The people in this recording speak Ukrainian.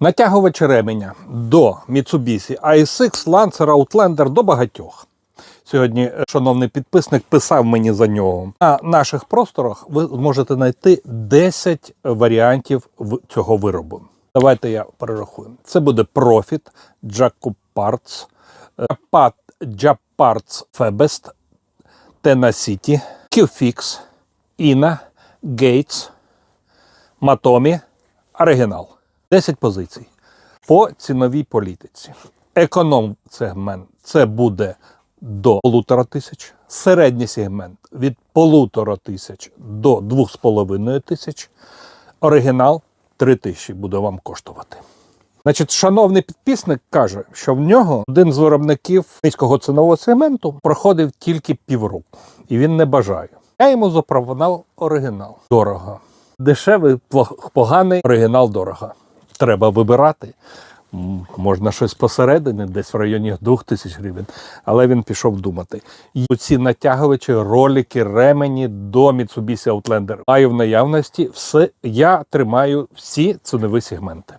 Натягувач ременя до Mitsubishi ASX, Lancer, Outlander до багатьох. Сьогодні е, шановний підписник писав мені за нього. На наших просторах ви зможете знайти 10 варіантів цього виробу. Давайте я перерахую. Це буде Profit, Jacob Parts, Japat, Japarts Febest, Tenacity, Qfix, Ina, Gates, Matomi, Оригінал. 10 позицій. По ціновій політиці. Економ сегмент це буде до полутора тисяч, середній сегмент від полутора тисяч до двох з половиною тисяч. Оригінал 3 тисячі буде вам коштувати. Значить, шановний підписник каже, що в нього один з виробників низького цінового сегменту проходив тільки півроку, і він не бажає. Я йому запропонував оригінал. Дорого. Дешевий, поганий, оригінал дорого. Треба вибирати. Можна щось посередині, десь в районі 2000 гривень. Але він пішов думати. І ці натягувачі, ролики, ремені до Mitsubishi Outlander маю в наявності все. Я тримаю всі цінові сегменти.